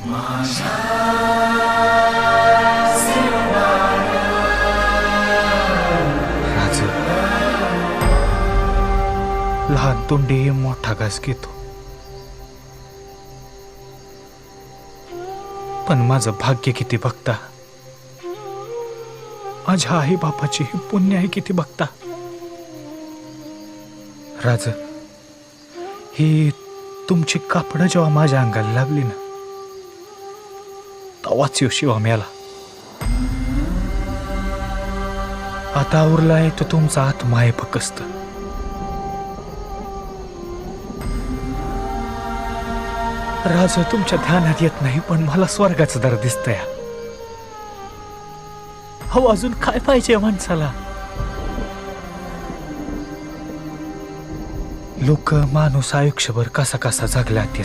राज. लहान तोंडी मोठा घास घेतो. पण माझं भाग्य किती बघता? माझ्या आई बापाची पुण्य आहे किती बघता? राज ही तुमची कापडं जेव्हा माझ्या अंगाला लागली ना तवाच यो शिवा आता उरलाय तो तुमचा हात आहे फकस्त राज तुमच्या ध्यानात येत नाही पण मला स्वर्गाचं दर दिसतय. हो अजून काय पाहिजे माणसाला? लोक माणूस आयुष्यभर कसा कसा जगला ते